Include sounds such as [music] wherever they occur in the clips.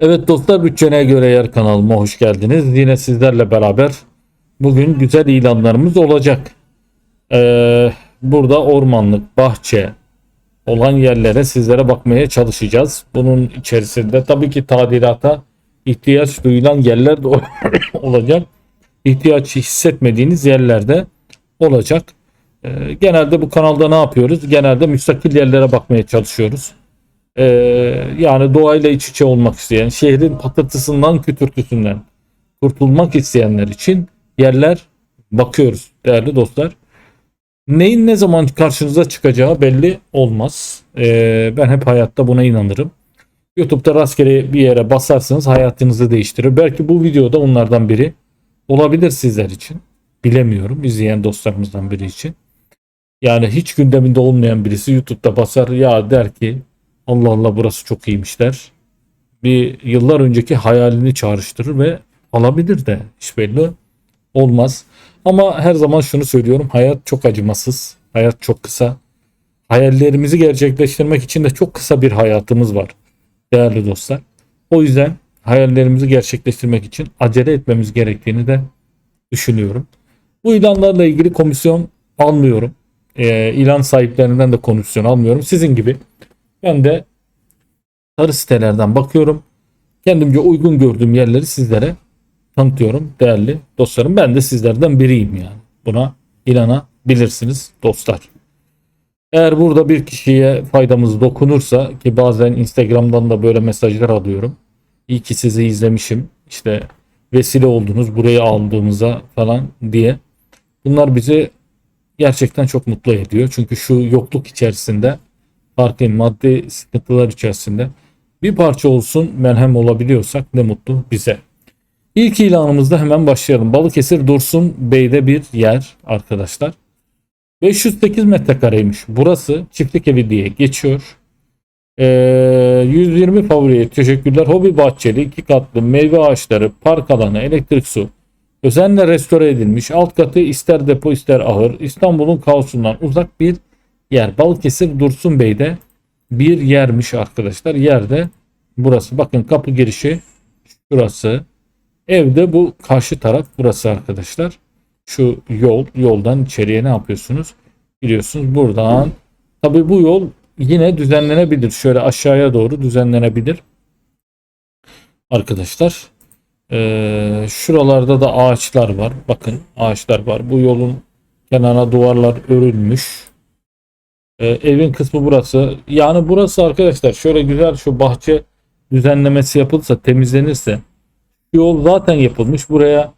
Evet dostlar bütçene göre yer kanalıma hoş geldiniz. Yine sizlerle beraber bugün güzel ilanlarımız olacak. Ee, burada ormanlık, bahçe olan yerlere sizlere bakmaya çalışacağız. Bunun içerisinde tabii ki tadilata ihtiyaç duyulan yerler de [coughs] olacak. İhtiyaç hissetmediğiniz yerlerde olacak. Ee, genelde bu kanalda ne yapıyoruz? Genelde müstakil yerlere bakmaya çalışıyoruz. Ee, yani doğayla iç içe olmak isteyen, şehrin patırtısından, kütürtüsünden kurtulmak isteyenler için yerler bakıyoruz değerli dostlar. Neyin ne zaman karşınıza çıkacağı belli olmaz. Ee, ben hep hayatta buna inanırım. YouTube'da rastgele bir yere basarsanız hayatınızı değiştirir. Belki bu videoda onlardan biri olabilir sizler için. Bilemiyorum izleyen dostlarımızdan biri için. Yani hiç gündeminde olmayan birisi YouTube'da basar ya der ki Allah Allah burası çok iyiymiş der. Bir yıllar önceki hayalini çağrıştırır ve alabilir de hiç belli olmaz. Ama her zaman şunu söylüyorum hayat çok acımasız. Hayat çok kısa. Hayallerimizi gerçekleştirmek için de çok kısa bir hayatımız var değerli dostlar. O yüzden hayallerimizi gerçekleştirmek için acele etmemiz gerektiğini de düşünüyorum. Bu ilanlarla ilgili komisyon almıyorum. Ee, ilan sahiplerinden de komisyon almıyorum. Sizin gibi ben de sarı sitelerden bakıyorum. Kendimce uygun gördüğüm yerleri sizlere tanıtıyorum değerli dostlarım. Ben de sizlerden biriyim yani. Buna inanabilirsiniz dostlar. Eğer burada bir kişiye faydamız dokunursa ki bazen Instagram'dan da böyle mesajlar alıyorum. İyi ki sizi izlemişim. İşte vesile oldunuz burayı aldığımıza falan diye. Bunlar bizi gerçekten çok mutlu ediyor. Çünkü şu yokluk içerisinde farklı maddi sıkıntılar içerisinde bir parça olsun merhem olabiliyorsak ne mutlu bize. İlk ilanımızda hemen başlayalım. Balıkesir Dursun Bey'de bir yer arkadaşlar. 508 metrekareymiş. Burası çiftlik evi diye geçiyor. Ee, 120 favoriye teşekkürler. Hobi bahçeli, iki katlı meyve ağaçları, park alanı, elektrik su. Özenle restore edilmiş. Alt katı ister depo ister ahır. İstanbul'un kaosundan uzak bir yer. Balıkesir Dursun Bey'de bir yermiş arkadaşlar. Yerde burası. Bakın kapı girişi şurası. Evde bu karşı taraf burası arkadaşlar. Şu yol yoldan içeriye ne yapıyorsunuz? Giriyorsunuz buradan. Tabi bu yol yine düzenlenebilir. Şöyle aşağıya doğru düzenlenebilir. Arkadaşlar. Ee, şuralarda da ağaçlar var. Bakın ağaçlar var. Bu yolun kenarına duvarlar örülmüş. Ee, evin kısmı burası. Yani burası arkadaşlar şöyle güzel şu bahçe düzenlemesi yapılsa temizlenirse yol zaten yapılmış. Buraya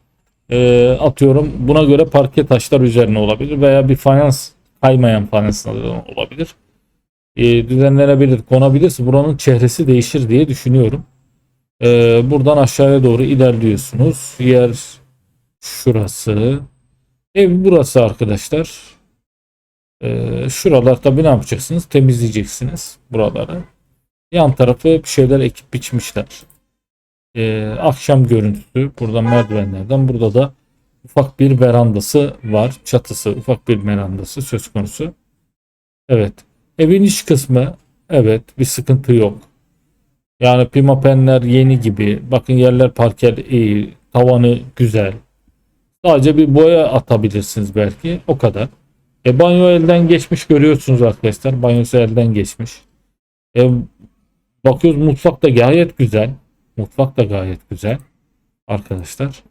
e, atıyorum buna göre parke taşlar üzerine olabilir veya bir fayans kaymayan fayans olabilir. E, düzenlenebilir konabilirse buranın çehresi değişir diye düşünüyorum. E, buradan aşağıya doğru ilerliyorsunuz. Yer şurası. Ev burası arkadaşlar. Ee, şuralar tabi ne yapacaksınız? Temizleyeceksiniz buraları. Yan tarafı bir şeyler ekip biçmişler. Ee, akşam görüntüsü. Burada merdivenlerden. Burada da ufak bir verandası var. Çatısı ufak bir verandası söz konusu. Evet. Evin iç kısmı evet bir sıkıntı yok. Yani pimapenler yeni gibi. Bakın yerler parker iyi. Tavanı güzel. Sadece bir boya atabilirsiniz belki. O kadar. E banyo elden geçmiş görüyorsunuz arkadaşlar. Banyosu elden geçmiş. E, bakıyoruz mutfak da gayet güzel. Mutfak da gayet güzel. Arkadaşlar.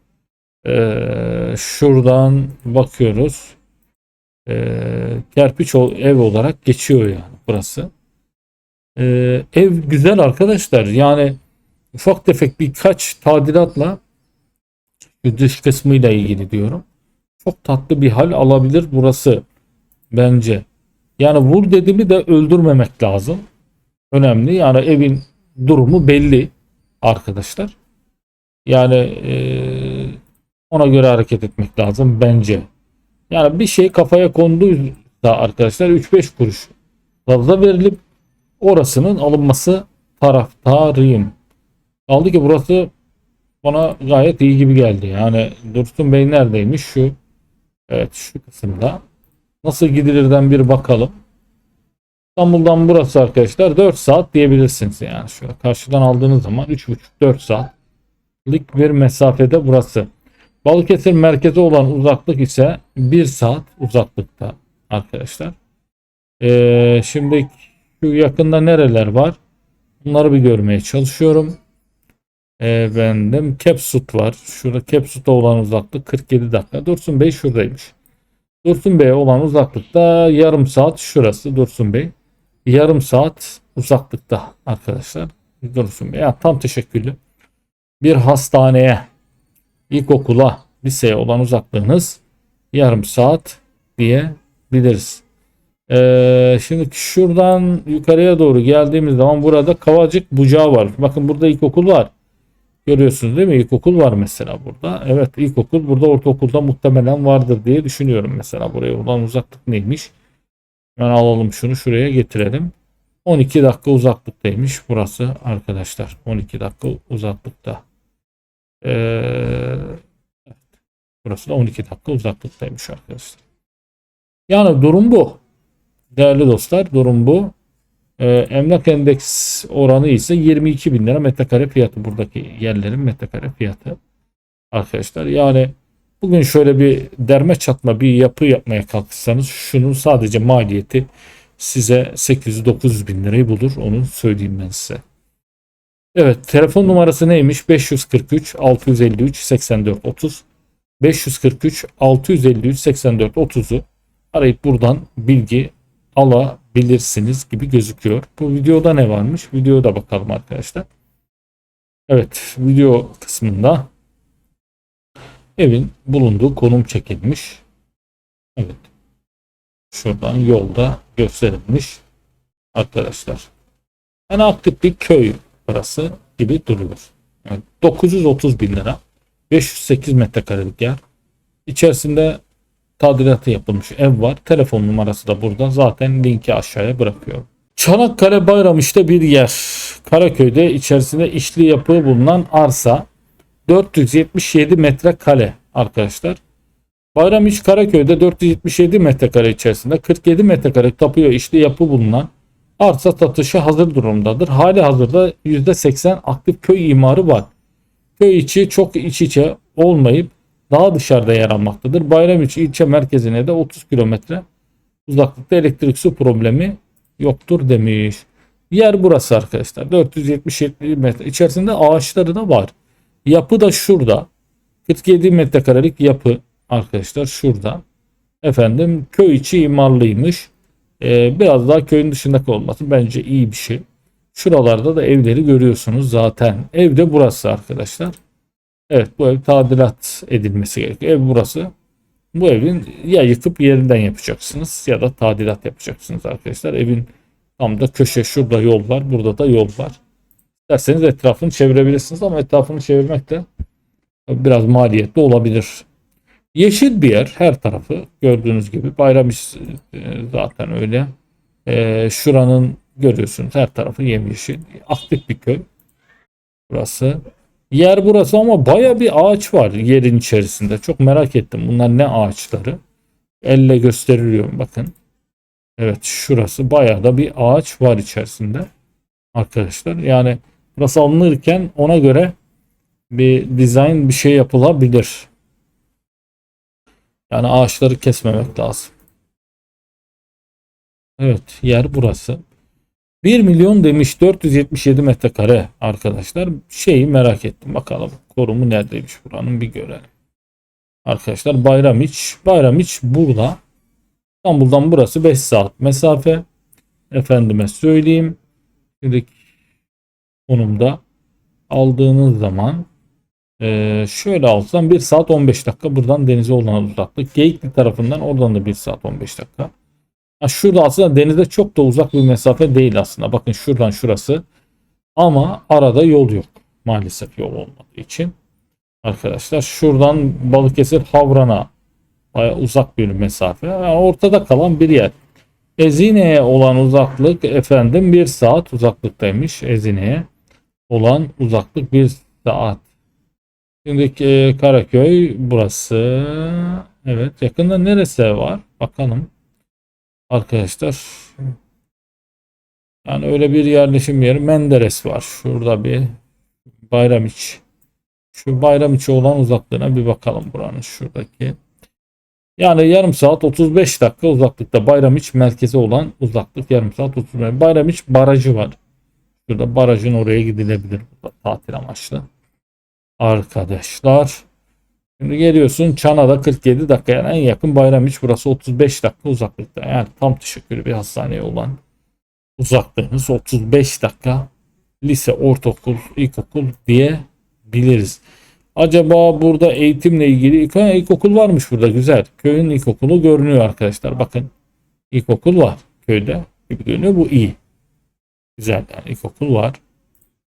E, şuradan bakıyoruz. E, kerpiç ev olarak geçiyor yani burası. E, ev güzel arkadaşlar. Yani ufak tefek birkaç tadilatla dış kısmıyla ilgili diyorum. Çok tatlı bir hal alabilir burası bence. Yani vur dediğimi de öldürmemek lazım. Önemli. Yani evin durumu belli arkadaşlar. Yani e, ona göre hareket etmek lazım bence. Yani bir şey kafaya konduysa arkadaşlar 3-5 kuruş fazla verilip orasının alınması taraftarıyım. Kaldı ki burası bana gayet iyi gibi geldi. Yani Dursun Bey neredeymiş? Şu evet şu kısımda. Nasıl gidilirden bir bakalım. İstanbul'dan burası arkadaşlar 4 saat diyebilirsiniz yani. Şöyle karşıdan aldığınız zaman 3,5-4 saatlik bir mesafede burası. Balıkesir merkeze olan uzaklık ise 1 saat uzaklıkta arkadaşlar. Ee, şimdi şu yakında nereler var? Bunları bir görmeye çalışıyorum. Efendim Kepsut var. Şurada Kepsut'a olan uzaklık 47 dakika. Dursun Bey şuradaymış. Dursun Bey'e olan uzaklıkta yarım saat şurası Dursun Bey. Yarım saat uzaklıkta arkadaşlar. Dursun Bey. Tam teşekkürlü. Bir hastaneye, ilkokula, liseye olan uzaklığınız yarım saat diyebiliriz. Ee, şimdi şuradan yukarıya doğru geldiğimiz zaman burada Kavacık Bucağı var. Bakın burada ilkokul var. Görüyorsunuz değil mi? İlkokul var mesela burada. Evet ilkokul burada ortaokulda muhtemelen vardır diye düşünüyorum mesela. Buraya olan uzaklık neymiş? Hemen alalım şunu şuraya getirelim. 12 dakika uzaklıktaymış burası arkadaşlar. 12 dakika uzaklıkta. Ee. Burası da 12 dakika uzaklıktaymış arkadaşlar. Yani durum bu. Değerli dostlar durum bu. Ee, emlak endeks oranı ise 22 bin lira metrekare fiyatı buradaki yerlerin metrekare fiyatı arkadaşlar. Yani bugün şöyle bir derme çatma bir yapı yapmaya kalkırsanız şunun sadece maliyeti size 800-900 bin lirayı bulur onu söyleyeyim ben size. Evet telefon numarası neymiş? 543 653 84 30 543 653 84 30'u arayıp buradan bilgi alabilirsiniz gibi gözüküyor. Bu videoda ne varmış? Videoda bakalım arkadaşlar. Evet video kısmında evin bulunduğu konum çekilmiş. Evet. Şuradan yolda gösterilmiş arkadaşlar. Yani aktif bir köy burası gibi duruyor. Yani 930 bin lira. 508 metrekarelik yer. İçerisinde tadilatı yapılmış ev var. Telefon numarası da burada. Zaten linki aşağıya bırakıyorum. Çanakkale Bayramiş'te bir yer. Karaköy'de içerisinde işli yapı bulunan arsa 477 metrekare arkadaşlar. Bayramiç Karaköy'de 477 metrekare içerisinde 47 metrekare tapuya işli yapı bulunan arsa satışı hazır durumdadır. Hali hazırda %80 aktif köy imarı var. Köy içi çok iç içe olmayıp daha dışarıda yer almaktadır. Bayramiçi ilçe merkezine de 30 kilometre uzaklıkta elektrik su problemi yoktur demiş. Yer burası arkadaşlar. 477 metre. İçerisinde ağaçları da var. Yapı da şurada. 47 metrekarelik yapı arkadaşlar şurada. Efendim köy içi imarlıymış. Ee, biraz daha köyün dışındaki olması bence iyi bir şey. Şuralarda da evleri görüyorsunuz zaten. Evde burası arkadaşlar. Evet bu ev tadilat edilmesi gerekiyor. Ev burası. Bu evin ya yıkıp yerinden yapacaksınız ya da tadilat yapacaksınız arkadaşlar. Evin tam da köşe şurada yol var. Burada da yol var. İsterseniz etrafını çevirebilirsiniz ama etrafını çevirmek de biraz maliyetli olabilir. Yeşil bir yer her tarafı gördüğünüz gibi. Bayramış e, zaten öyle. Ee, şuranın görüyorsunuz her tarafı yemyeşil. Aktif bir köy. Burası. Yer burası ama baya bir ağaç var yerin içerisinde. Çok merak ettim. Bunlar ne ağaçları? Elle gösteriliyor bakın. Evet şurası baya da bir ağaç var içerisinde. Arkadaşlar yani burası alınırken ona göre bir dizayn bir şey yapılabilir. Yani ağaçları kesmemek lazım. Evet yer burası. 1 milyon demiş 477 metrekare arkadaşlar. Şeyi merak ettim bakalım korumu neredeymiş buranın bir görelim. Arkadaşlar Bayramiç. Bayramiç burada. İstanbul'dan burası 5 saat mesafe. Efendime söyleyeyim. Şimdi konumda aldığınız zaman e, şöyle alsam 1 saat 15 dakika buradan denize olan uzaklık. Geyikli tarafından oradan da 1 saat 15 dakika. Ha, şurada aslında denize çok da uzak bir mesafe değil aslında. Bakın şuradan şurası. Ama arada yol yok. Maalesef yol olmadığı için. Arkadaşlar şuradan Balıkesir Havran'a baya uzak bir mesafe. Yani ortada kalan bir yer. Ezine'ye olan uzaklık efendim bir saat uzaklıktaymış. Ezine'ye olan uzaklık bir saat. Şimdi e, Karaköy burası. Evet yakında neresi var? Bakalım. Arkadaşlar Yani öyle bir yerleşim yeri Menderes var. Şurada bir Bayramiç. Şu Bayramiç'e olan uzaklığına bir bakalım buranın şuradaki. Yani yarım saat 35 dakika uzaklıkta Bayramiç merkeze olan uzaklık yarım saat 35. Bayramiç barajı var. Şurada barajın oraya gidilebilir tatil amaçlı. Arkadaşlar. Şimdi geliyorsun Çana'da 47 dakika yani en yakın Bayramiç burası 35 dakika uzaklıkta. Yani tam teşekkürlü bir hastaneye olan uzaklığınız 35 dakika lise, ortaokul, ilkokul diyebiliriz. Acaba burada eğitimle ilgili ilkokul varmış burada güzel. Köyün ilkokulu görünüyor arkadaşlar. Bakın ilkokul var köyde gibi görünüyor. Bu iyi. Güzel yani ilkokul var.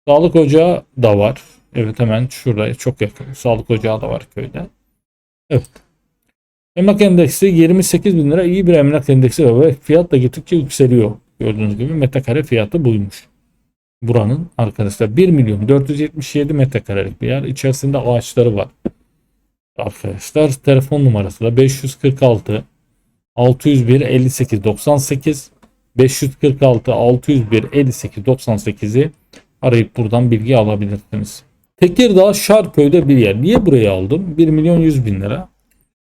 Sağlık ocağı da var. Evet hemen şuraya çok yakın. Sağlık ocağı da var köyde. Evet. Emlak endeksi 28 bin lira iyi bir emlak endeksi ve fiyat da gittikçe yükseliyor. Gördüğünüz gibi metrekare fiyatı buymuş. Buranın arkadaşlar 1 milyon 477 metrekarelik bir yer. İçerisinde ağaçları var. Arkadaşlar telefon numarası da 546 601 58 98 546 601 58 98'i arayıp buradan bilgi alabilirsiniz. Tekirdağ Şarköy'de bir yer. Niye burayı aldım? 1 milyon 100 bin lira.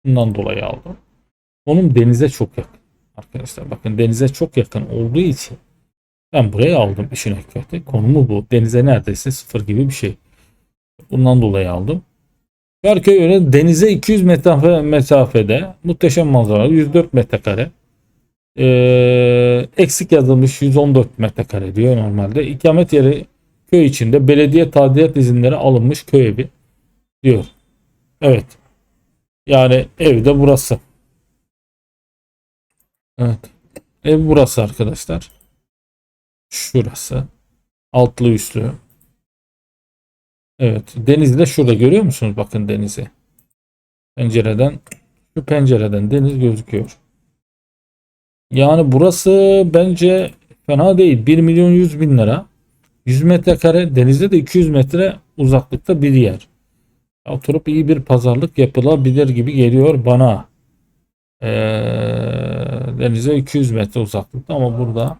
Bundan dolayı aldım. Onun denize çok yakın. Arkadaşlar bakın denize çok yakın olduğu için ben burayı aldım işin hakikati. Konumu bu. Denize neredeyse sıfır gibi bir şey. Bundan dolayı aldım. Şarköy öyle denize 200 metre mesafede muhteşem manzara 104 metrekare. Ee, eksik yazılmış 114 metrekare diyor normalde. İkamet yeri köy içinde belediye tadilat izinleri alınmış köy evi diyor. Evet. Yani evde burası. Evet. Ev burası arkadaşlar. Şurası. Altlı üstlü. Evet. Denizi de şurada görüyor musunuz? Bakın denizi. Pencereden şu pencereden deniz gözüküyor. Yani burası bence fena değil. 1 milyon 100 bin lira. 100 metrekare denizde de 200 metre uzaklıkta bir yer. Oturup iyi bir pazarlık yapılabilir gibi geliyor bana. Ee, denize 200 metre uzaklıkta ama burada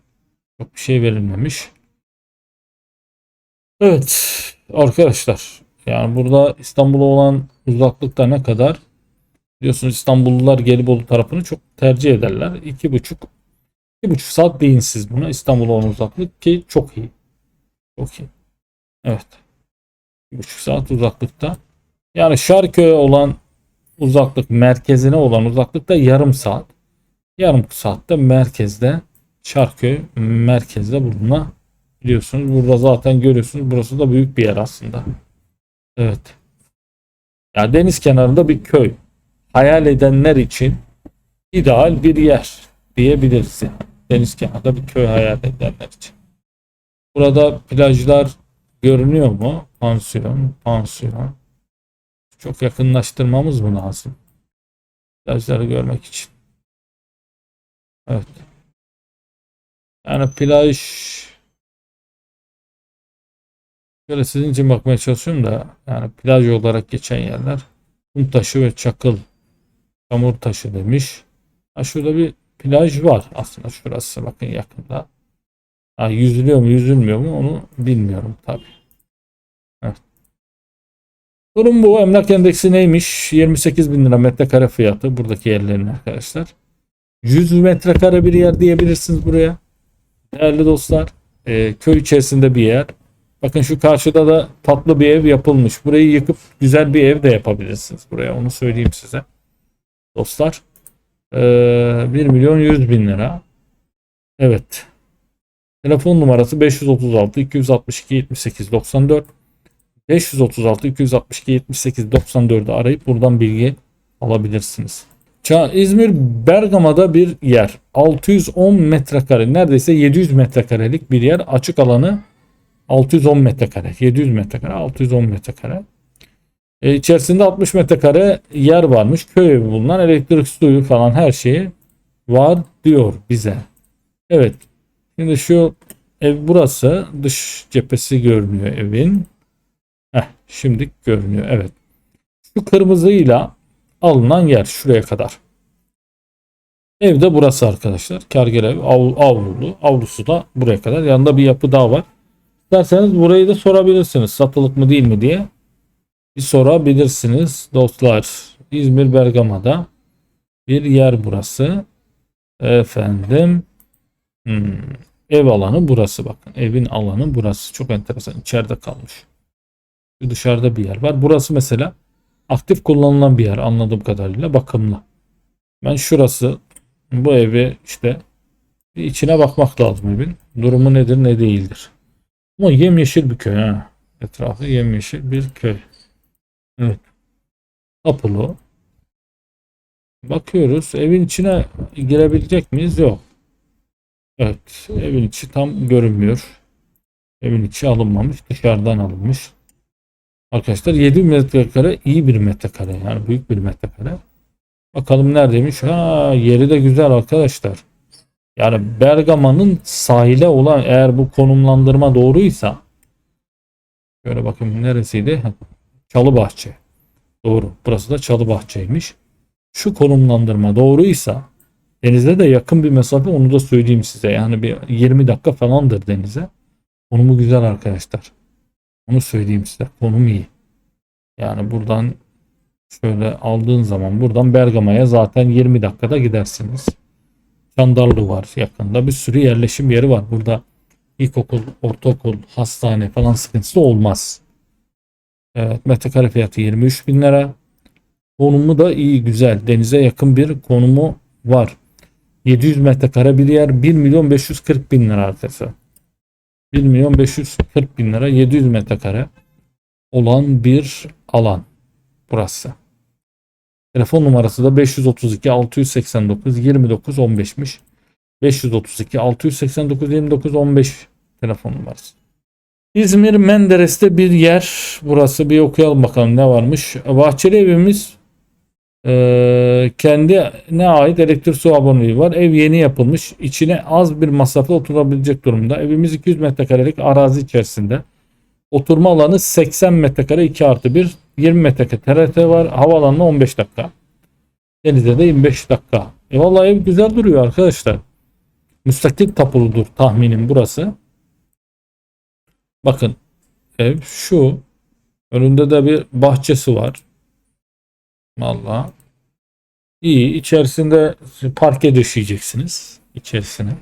çok bir şey verilmemiş. Evet arkadaşlar yani burada İstanbul'a olan uzaklıkta ne kadar biliyorsunuz İstanbullular Gelibolu tarafını çok tercih ederler. 2,5 2,5 saat deyin siz buna İstanbul'a olan uzaklık ki çok iyi. Çok iyi. Evet. 2,5 saat uzaklıkta. Yani Şarköy'e olan uzaklık merkezine olan uzaklıkta yarım saat. Yarım saatte merkezde Şarköy merkezde bulunabiliyorsunuz. Burada zaten görüyorsunuz. Burası da büyük bir yer aslında. Evet. Ya deniz kenarında bir köy. Hayal edenler için ideal bir yer diyebiliriz. yani. Deniz kenarında bir köy hayal edenler için. Burada plajlar görünüyor mu? Pansiyon, pansiyon. Çok yakınlaştırmamız mı lazım? Plajları görmek için. Evet. Yani plaj şöyle sizin için bakmaya çalışıyorum da yani plaj olarak geçen yerler kum taşı ve çakıl çamur taşı demiş. Ha şurada bir plaj var aslında şurası bakın yakında. Ha, yüzülüyor mu yüzülmüyor mu onu bilmiyorum tabi. Evet. Durum bu. Emlak endeksi neymiş? 28 bin lira metrekare fiyatı buradaki yerlerin arkadaşlar. 100 metrekare bir yer diyebilirsiniz buraya. Değerli dostlar. Ee, köy içerisinde bir yer. Bakın şu karşıda da tatlı bir ev yapılmış. Burayı yıkıp güzel bir ev de yapabilirsiniz buraya. Onu söyleyeyim size. Dostlar. Ee, 1 milyon 100 bin lira. Evet. Telefon numarası 536 262 78 94 536 262 78 94'ü arayıp buradan bilgi alabilirsiniz. İzmir Bergama'da bir yer. 610 metrekare neredeyse 700 metrekarelik bir yer. Açık alanı 610 metrekare. 700 metrekare 610 metrekare. E, içerisinde 60 metrekare yer varmış. Köy evi bulunan elektrik suyu falan her şeyi var diyor bize. Evet. Şimdi şu ev burası. Dış cephesi görünüyor evin. Heh, şimdi görünüyor. Evet. Şu kırmızıyla alınan yer şuraya kadar. Evde burası arkadaşlar. Kargel ev av, avlulu. Avlusu da buraya kadar. Yanında bir yapı daha var. İsterseniz burayı da sorabilirsiniz. Satılık mı değil mi diye. Bir sorabilirsiniz dostlar. İzmir Bergama'da bir yer burası. Efendim. Hmm. Ev alanı burası bakın. Evin alanı burası. Çok enteresan. İçeride kalmış. Dışarıda bir yer var. Burası mesela aktif kullanılan bir yer anladığım kadarıyla bakımlı. Ben şurası bu evi işte içine bakmak lazım evin. Durumu nedir ne değildir. Ama yemyeşil bir köy ha. Etrafı yemyeşil bir köy. Evet. Kapılı. Bakıyoruz evin içine girebilecek miyiz? Yok. Evet. Evin içi tam görünmüyor. Evin içi alınmamış. Dışarıdan alınmış. Arkadaşlar 7 metrekare iyi bir metrekare. Yani büyük bir metrekare. Bakalım neredeymiş? Ha yeri de güzel arkadaşlar. Yani Bergama'nın sahile olan eğer bu konumlandırma doğruysa şöyle bakın neresiydi? Çalıbahçe. Doğru. Burası da Çalıbahçe'ymiş. Şu konumlandırma doğruysa denize de yakın bir mesafe onu da söyleyeyim size. Yani bir 20 dakika falandır denize. Konumu güzel arkadaşlar. Onu söyleyeyim size. Konum iyi. Yani buradan şöyle aldığın zaman buradan Bergama'ya zaten 20 dakikada gidersiniz. Çandarlı var yakında. Bir sürü yerleşim yeri var. Burada ilkokul, ortaokul, hastane falan sıkıntısı olmaz. Evet metrekare fiyatı 23 bin lira. Konumu da iyi güzel. Denize yakın bir konumu var. 700 metrekare bir yer 1 milyon 540 bin lira arkadaşlar. 1 milyon 540 bin lira 700 metrekare olan bir alan burası. Telefon numarası da 532 689 29 15'miş. 532 689 29 15 telefon numarası. İzmir Menderes'te bir yer. Burası bir okuyalım bakalım ne varmış. Bahçeli evimiz eee kendine ait elektrik su aboneliği var. Ev yeni yapılmış. İçine az bir masrafla oturabilecek durumda. Evimiz 200 metrekarelik arazi içerisinde. Oturma alanı 80 metrekare 2 artı 1. 20 metrekare TRT var. Havaalanına 15 dakika. Denize de 25 dakika. E vallahi ev güzel duruyor arkadaşlar. Müstakil tapuludur tahminim burası. Bakın ev şu. Önünde de bir bahçesi var. Vallahi iyi. İçerisinde parke döşeyeceksiniz. içerisine.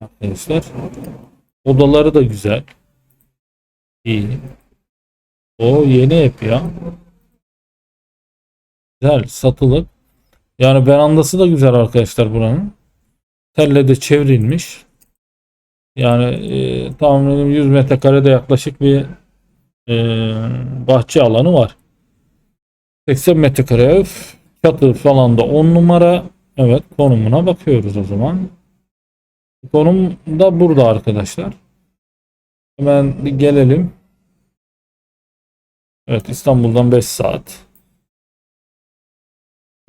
Arkadaşlar. Odaları da güzel. İyi. O yeni ev ya. Güzel satılık. Yani berandası da güzel arkadaşlar buranın. Telle de çevrilmiş. Yani e, tahminim 100 metrekarede yaklaşık bir e, bahçe alanı var. 80 metrekare. Çatı falan da 10 numara. Evet konumuna bakıyoruz o zaman. Konum da burada arkadaşlar. Hemen bir gelelim. Evet İstanbul'dan 5 saat.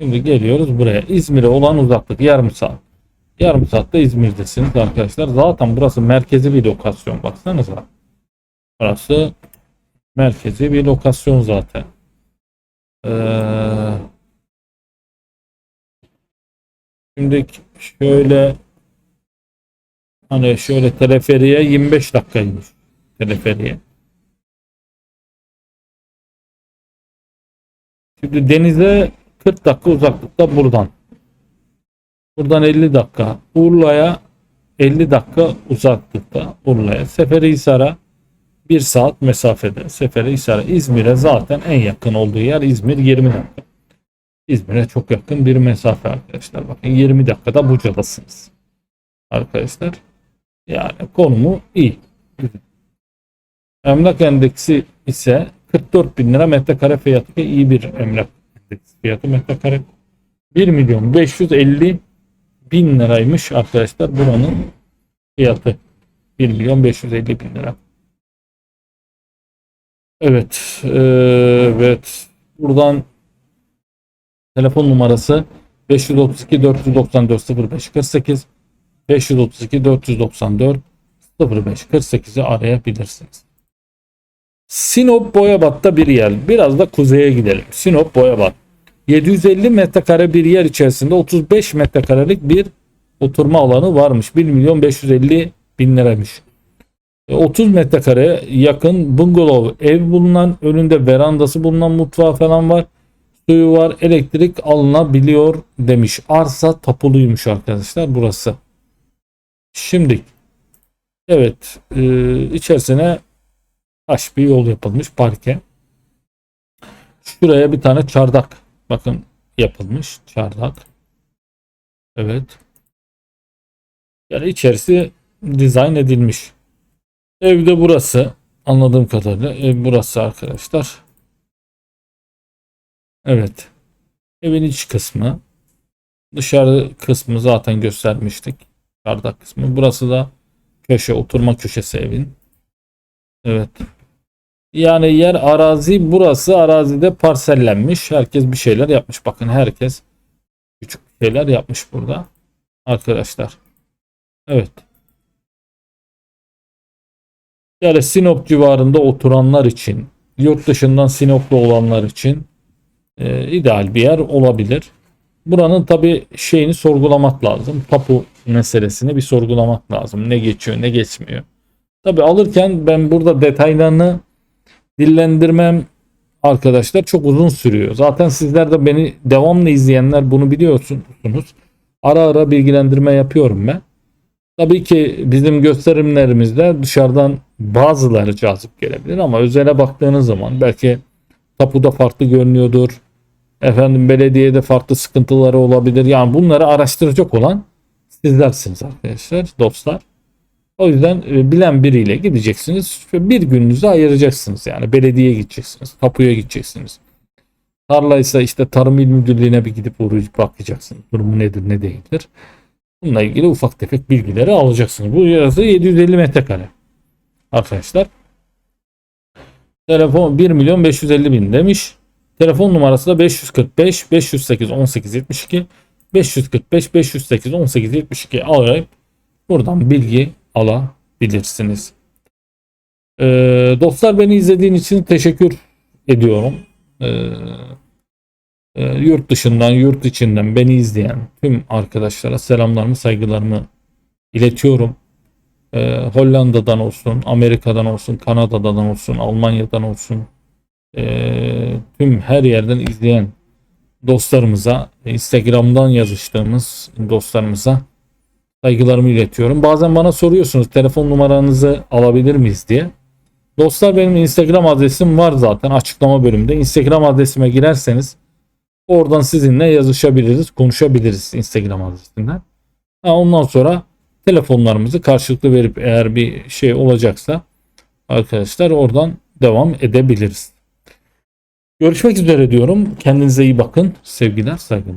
Şimdi geliyoruz buraya. İzmir'e olan uzaklık yarım saat. Yarım saatte İzmir'desiniz arkadaşlar. Zaten burası merkezi bir lokasyon. Baksanıza. Burası merkezi bir lokasyon zaten. Ee, şimdi şöyle hani şöyle teleferiye 25 dakikaymış. Teleferiye. Şimdi denize 40 dakika uzaklıkta buradan. Buradan 50 dakika. Urla'ya 50 dakika uzaklıkta. Urla'ya. Seferihisar'a 1 saat mesafede. Seferihisar'a İzmir'e zaten en yakın olduğu yer İzmir 20 dakika. İzmir'e çok yakın bir mesafe arkadaşlar. Bakın 20 dakikada Buca'dasınız. Arkadaşlar. Yani konumu iyi. Emlak endeksi ise 44 bin lira metrekare fiyatı iyi bir emlak endeksi fiyatı metrekare 1 milyon 550 bin liraymış arkadaşlar buranın fiyatı 1 milyon 550 bin lira. Evet, evet. Buradan telefon numarası 532 494 05 48 532 494 05 48'i arayabilirsiniz. Sinop Boyabat'ta bir yer. Biraz da kuzeye gidelim. Sinop Boyabat. 750 metrekare bir yer içerisinde 35 metrekarelik bir oturma alanı varmış. 1 milyon 550 bin liraymış. E, 30 metrekare yakın bungalov ev bulunan önünde verandası bulunan mutfağı falan var. Suyu var elektrik alınabiliyor demiş. Arsa tapuluymuş arkadaşlar burası. Şimdi evet e, içerisine taş bir yol yapılmış parke. Şuraya bir tane çardak bakın yapılmış çardak. Evet. Yani içerisi dizayn edilmiş. Evde burası. Anladığım kadarıyla ev burası arkadaşlar. Evet. Evin iç kısmı. Dışarı kısmı zaten göstermiştik. Çardak kısmı. Burası da köşe, oturma köşesi evin. Evet. Yani yer arazi burası arazide parsellenmiş. Herkes bir şeyler yapmış. Bakın herkes küçük şeyler yapmış burada. Arkadaşlar. Evet. Yani Sinop civarında oturanlar için, yurt dışından Sinoplu olanlar için e, ideal bir yer olabilir. Buranın tabi şeyini sorgulamak lazım. Tapu meselesini bir sorgulamak lazım. Ne geçiyor, ne geçmiyor. Tabi alırken ben burada detaylarını dillendirmem arkadaşlar çok uzun sürüyor. Zaten sizler de beni devamlı izleyenler bunu biliyorsunuz. Ara ara bilgilendirme yapıyorum ben. Tabii ki bizim gösterimlerimizde dışarıdan bazıları cazip gelebilir ama özele baktığınız zaman belki tapuda farklı görünüyordur. Efendim belediyede farklı sıkıntıları olabilir. Yani bunları araştıracak olan sizlersiniz arkadaşlar, dostlar. O yüzden e, bilen biriyle gideceksiniz bir gününüzü ayıracaksınız. Yani belediyeye gideceksiniz, tapuya gideceksiniz. Tarlaysa işte Tarım İl Müdürlüğü'ne bir gidip uğrayıp bakacaksınız. Durumu nedir, ne değildir. Bununla ilgili ufak tefek bilgileri alacaksınız. Bu yarısı 750 metrekare. Arkadaşlar. Telefon 1 milyon 550 bin demiş. Telefon numarası da 545 508 18 72 545 508 18 72 arayıp buradan bilgi alabilirsiniz. Ee, dostlar beni izlediğin için teşekkür ediyorum. Ee, e, yurt dışından, yurt içinden beni izleyen tüm arkadaşlara selamlarımı, saygılarımı iletiyorum. Ee, Hollanda'dan olsun, Amerika'dan olsun, Kanada'dan olsun, Almanya'dan olsun, ee, tüm her yerden izleyen dostlarımıza, Instagram'dan yazıştığımız dostlarımıza saygılarımı iletiyorum. Bazen bana soruyorsunuz telefon numaranızı alabilir miyiz diye. Dostlar benim Instagram adresim var zaten açıklama bölümünde. Instagram adresime girerseniz oradan sizinle yazışabiliriz, konuşabiliriz Instagram adresinden. Ha, ondan sonra telefonlarımızı karşılıklı verip eğer bir şey olacaksa arkadaşlar oradan devam edebiliriz. Görüşmek üzere diyorum. Kendinize iyi bakın. Sevgiler, saygılar.